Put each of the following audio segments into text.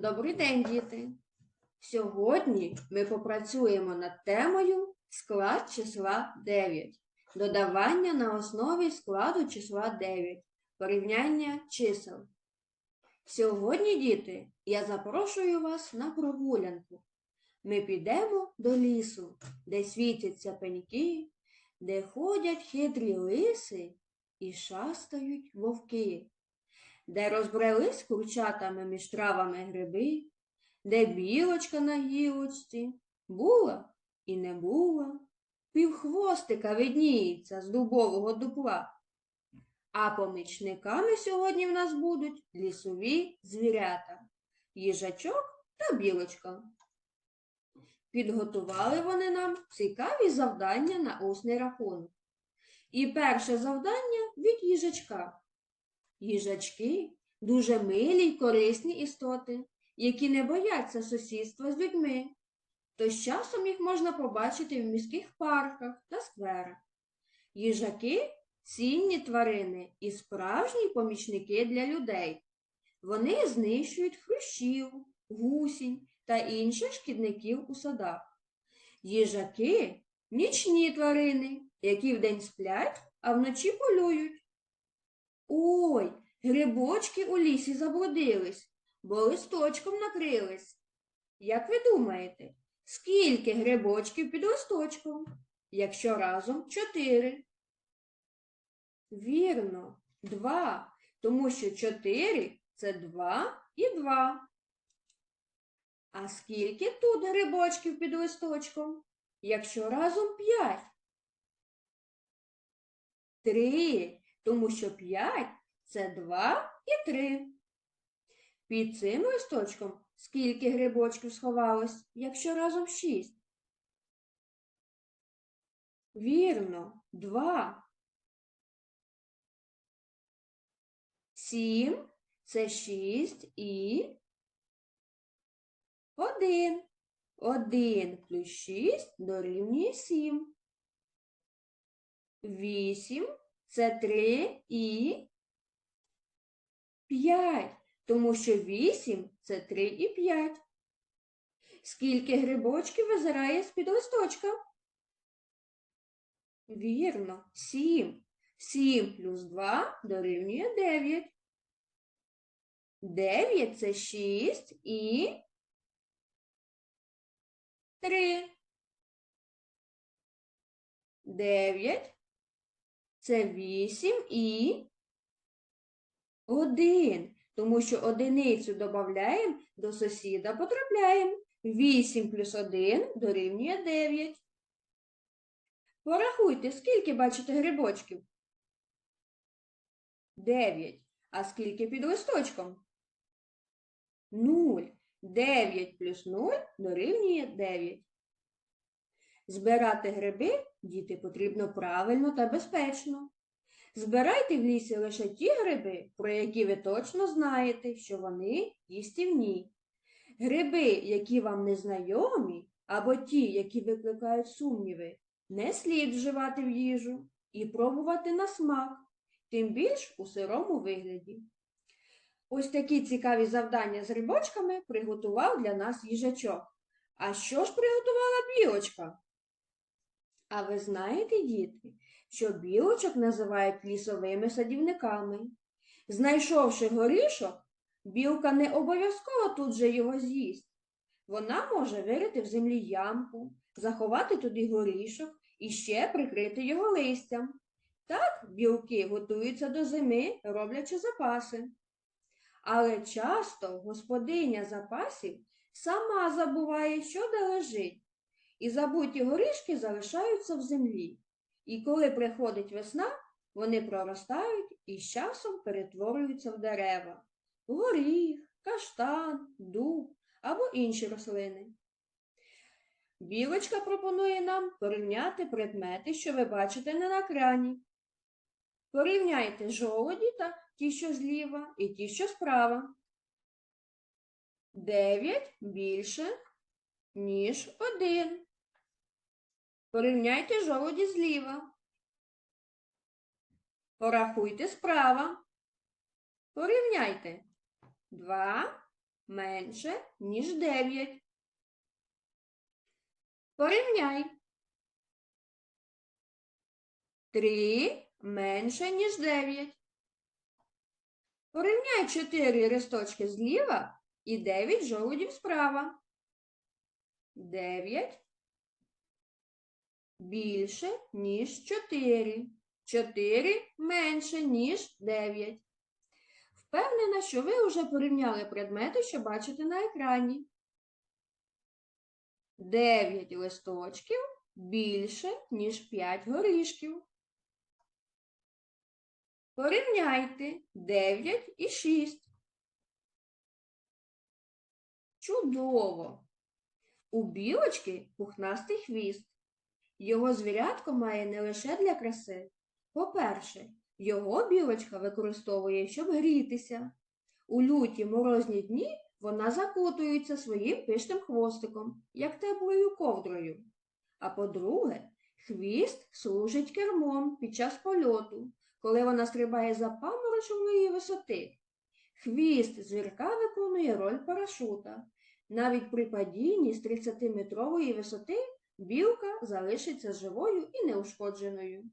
Добрий день, діти! Сьогодні ми попрацюємо над темою склад числа 9. Додавання на основі складу числа 9. Порівняння чисел. Сьогодні, діти, я запрошую вас на прогулянку. Ми підемо до лісу, де світяться пеньки, де ходять хитрі лиси і шастають вовки де розбрелись курчатами між травами гриби, де білочка на гілочці була і не була, півхвостика видніється з дубового дупла. А помічниками сьогодні в нас будуть лісові звірята, їжачок та білочка. Підготували вони нам цікаві завдання на усний рахунок. І перше завдання від їжачка. Їжачки дуже милі й корисні істоти, які не бояться сусідства з людьми. Тож часом їх можна побачити в міських парках та скверах. Їжаки цінні тварини і справжні помічники для людей. Вони знищують хрущів, гусінь та інших шкідників у садах. Їжаки нічні тварини, які вдень сплять, а вночі полюють. Ой, грибочки у лісі заблудились, бо листочком накрились. Як ви думаєте, скільки грибочків під листочком? Якщо разом чотири. Вірно, два, тому що чотири це два і два. А скільки тут грибочків під листочком? Якщо разом п'ять? Три, тому що 5 це 2 і 3. Під цим листочком скільки грибочків сховалось, якщо разом 6? Вірно, 2. 7 це 6 і 1. 1 плюс 6 дорівнює 7. 8 це 3 і 5, тому що 8 це 3 і 5. Скільки грибочків визирає з-під листочка? Вірно, 7. 7 плюс 2 дорівнює 9. 9 це 6 і 3. 9 це 8 і 1, тому що одиницю додаємо, до сусіда потрапляємо. 8 плюс 1 дорівнює 9. Порахуйте, скільки бачите грибочків? 9. А скільки під листочком? 0. 9 плюс 0 дорівнює 9. Збирати гриби діти потрібно правильно та безпечно. Збирайте в лісі лише ті гриби, про які ви точно знаєте, що вони їстівні. Гриби, які вам не знайомі, або ті, які викликають сумніви, не слід вживати в їжу і пробувати на смак, тим більш у сирому вигляді. Ось такі цікаві завдання з грибочками приготував для нас їжачок. А що ж приготувала білочка? А ви знаєте, діти, що білочок називають лісовими садівниками. Знайшовши горішок, білка не обов'язково тут же його з'їсть. Вона може вирити в землі ямку, заховати туди горішок і ще прикрити його листям. Так білки готуються до зими, роблячи запаси. Але часто господиня запасів сама забуває, що де лежить, і забуті горішки залишаються в землі. І коли приходить весна, вони проростають і з часом перетворюються в дерева горіх, каштан, дуб або інші рослини. Білочка пропонує нам порівняти предмети, що ви бачите не на крані. Порівняйте жолоді та ті, що зліва, і ті, що справа. Дев'ять більше, ніж один. Порівняйте жолоді зліва. Порахуйте справа. Порівняйте. Два менше, ніж 9. Порівняй. 3 менше, ніж 9. Порівняй 4 листочки зліва і 9 жолудів справа. 9 більше, ніж 4. 4 менше, ніж 9. Впевнена, що ви вже порівняли предмети, що бачите на екрані. 9 листочків більше, ніж 5 горішків. Порівняйте 9 і 6. Чудово! У білочки пухнастий хвіст. Його звірятко має не лише для краси. По-перше, його білочка використовує, щоб грітися. У люті морозні дні вона закутується своїм пишним хвостиком, як теплою ковдрою. А по-друге, хвіст служить кермом під час польоту, коли вона стрибає за паморочової висоти. Хвіст звірка виконує роль парашута. Навіть при падінні з 30-метрової висоти білка залишиться живою і неушкодженою.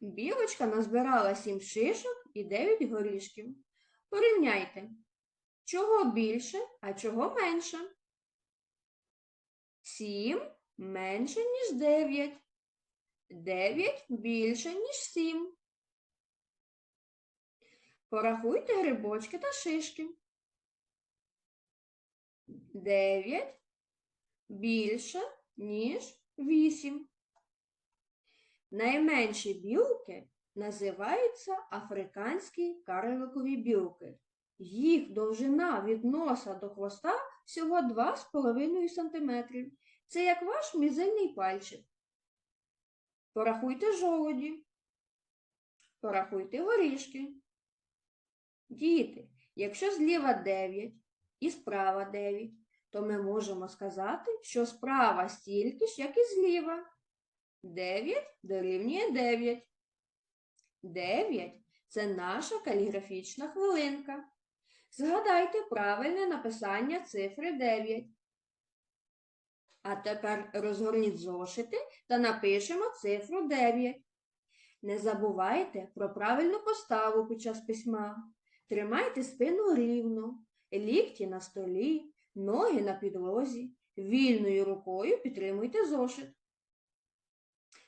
Білочка назбирала 7 шишок і 9 горішків. Порівняйте, чого більше, а чого менше. 7 менше, ніж 9. 9 більше, ніж 7. Порахуйте грибочки та шишки. 9 більше, ніж 8. Найменші білки називаються африканські карликові білки. Їх довжина від носа до хвоста всього 2,5 см. Це як ваш мізинний пальчик. Порахуйте жолуді. Порахуйте горішки. Діти, якщо зліва 9 і справа 9, то ми можемо сказати, що справа стільки ж, як і зліва. 9 дорівнює 9. 9 – це наша каліграфічна хвилинка. Згадайте правильне написання цифри 9. А тепер розгорніть зошити та напишемо цифру 9. Не забувайте про правильну поставу під час письма. Тримайте спину рівно, лікті на столі, ноги на підлозі. Вільною рукою підтримуйте зошит.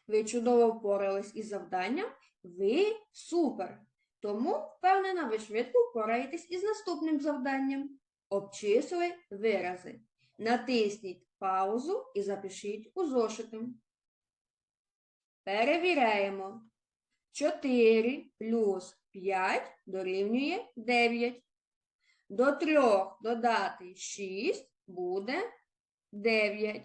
Ви чудово впорались із завданням. Ви супер! Тому, впевнена, ви швидко впораєтесь із наступним завданням. Обчисли вирази. Натисніть паузу і запишіть у зошити. Перевіряємо. 4 плюс 5 дорівнює 9. До 3 додати 6 буде 9.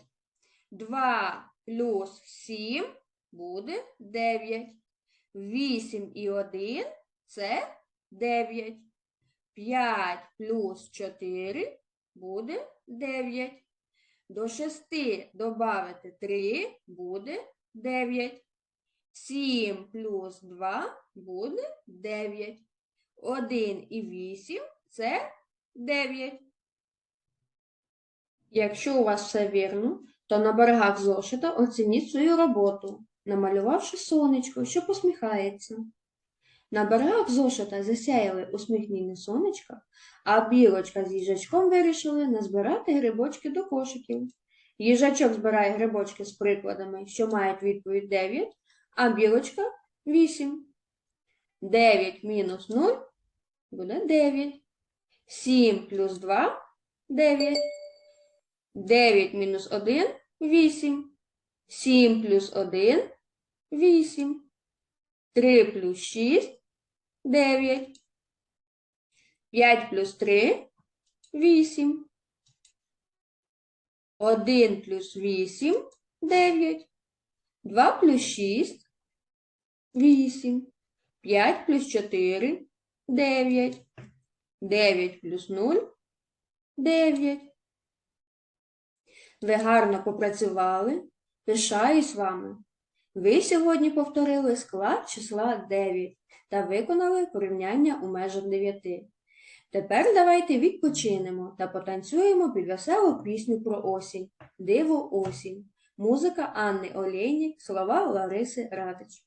2 плюс 7 буде 9. 8 і 1 це 9. 5 плюс 4 буде 9. До 6 додати 3 буде 9. 7 плюс 2 буде 9. 1 і 8 це 9. Якщо у вас все вірно, то на берегах зошита оцініть свою роботу, намалювавши сонечко, що посміхається. На берегах зошита засяяли усміхнені сонечка, а білочка з їжачком вирішили назбирати грибочки до кошиків. Їжачок збирає грибочки з прикладами, що мають відповідь 9, а білочка 8. 9 мінус 0 буде 9. 7 плюс 2 9. 9 мінус 1 8. 7 плюс 1 8. 3 плюс 6 9. 5 плюс 3 8. 1 плюс 8 9. 2 плюс 6 8. 5 плюс 4 9. 9 плюс 0 9. Ви гарно попрацювали. Пишаюсь вами. Ви сьогодні повторили склад числа 9 та виконали порівняння у межах 9. Тепер давайте відпочинемо та потанцюємо під веселу пісню про осінь. Диво осінь. Музика Анни Олєнік, слова Лариси Радич.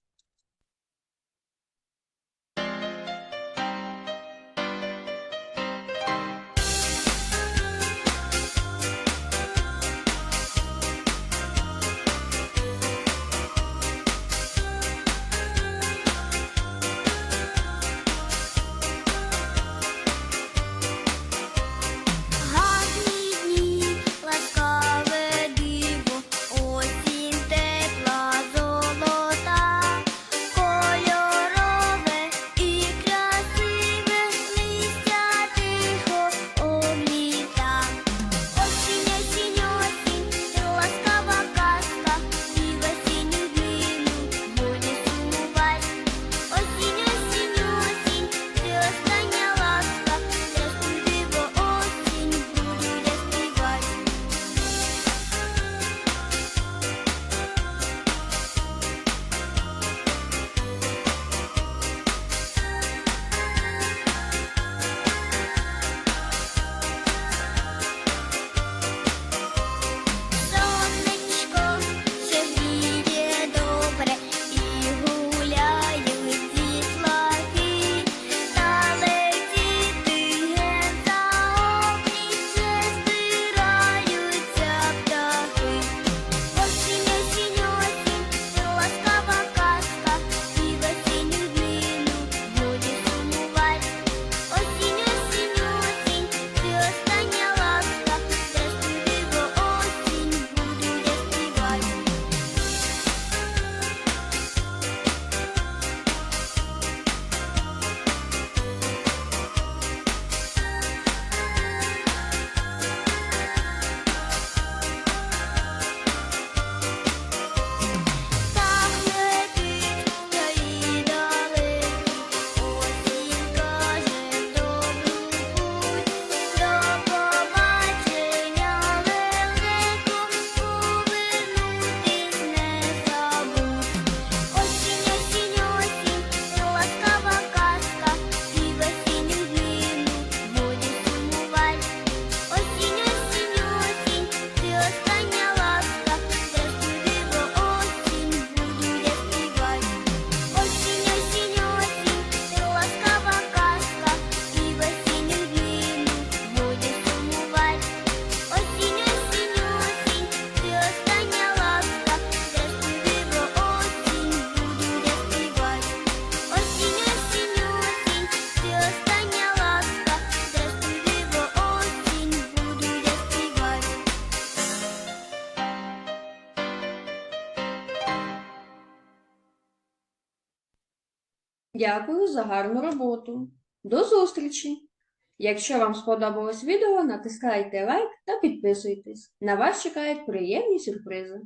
Дякую за гарну роботу. До зустрічі! Якщо вам сподобалось відео, натискайте лайк та підписуйтесь. На вас чекають приємні сюрпризи.